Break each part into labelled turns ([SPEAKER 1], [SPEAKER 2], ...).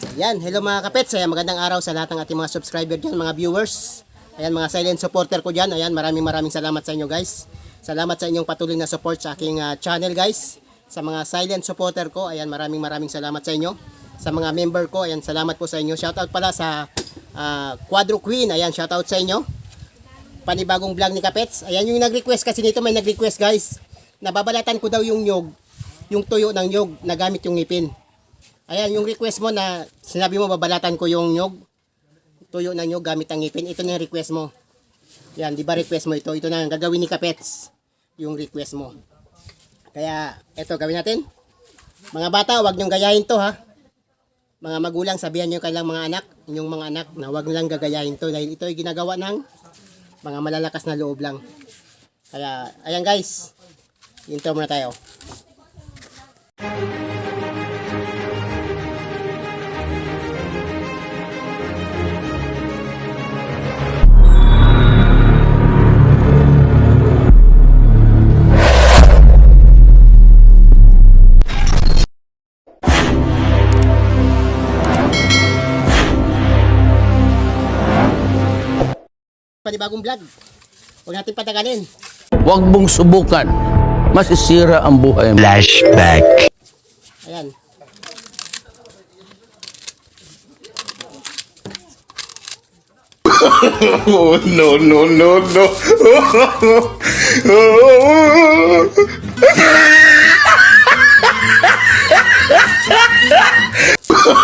[SPEAKER 1] Yan, hello mga kapets. Ayan, magandang araw sa lahat ng ating mga subscriber dyan, mga viewers. Ayan, mga silent supporter ko dyan. Ayan, maraming maraming salamat sa inyo guys. Salamat sa inyong patuloy na support sa aking ah, channel guys. Sa mga silent supporter ko, ayan, maraming maraming salamat sa inyo. Sa mga member ko, ayan, salamat po sa inyo. Shoutout pala sa ah, Quadro Queen. Ayan, shoutout sa inyo. Panibagong vlog ni Kapets. Ayan yung nag-request kasi nito may nag-request guys. Nababalatan ko daw yung nyog, yung tuyo ng nyog na gamit yung ngipin. Ayan, yung request mo na sinabi mo babalatan ko yung nyog, tuyo ng nyog gamit ang ngipin. Ito na yung request mo. Yan, di ba request mo ito? Ito na yung gagawin ni Kapets. Yung request mo. Kaya, ito gawin natin. Mga bata, wag niyong gayahin to ha. Mga magulang, sabihan niyo kailang mga anak, inyong mga anak na wag nilang gagayahin to dahil ito ay ginagawa ng mga malalakas na loob lang. Kaya, ayan guys. Intro muna tayo. Panibagong vlog. Huwag natin patagalin.
[SPEAKER 2] Huwag mong subukan. Masisira ang buhay mo.
[SPEAKER 3] Flashback.
[SPEAKER 1] Ayan.
[SPEAKER 3] Oh, no, no, no, no.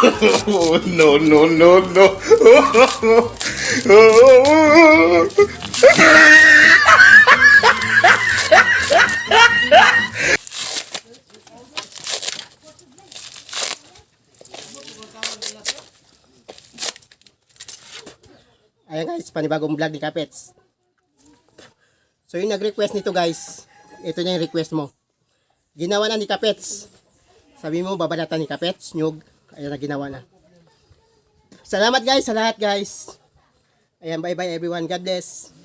[SPEAKER 3] No, no, no, no.
[SPEAKER 1] Ayan guys, panibagong vlog ni Kapets. So yung nag-request nito guys, ito na yung request mo. Ginawa na ni Kapets. Sabi mo, babalatan ni Kapets, nyug. Ayan na ginawa na. Salamat guys sa lahat guys. Ayan, bye bye everyone. God bless.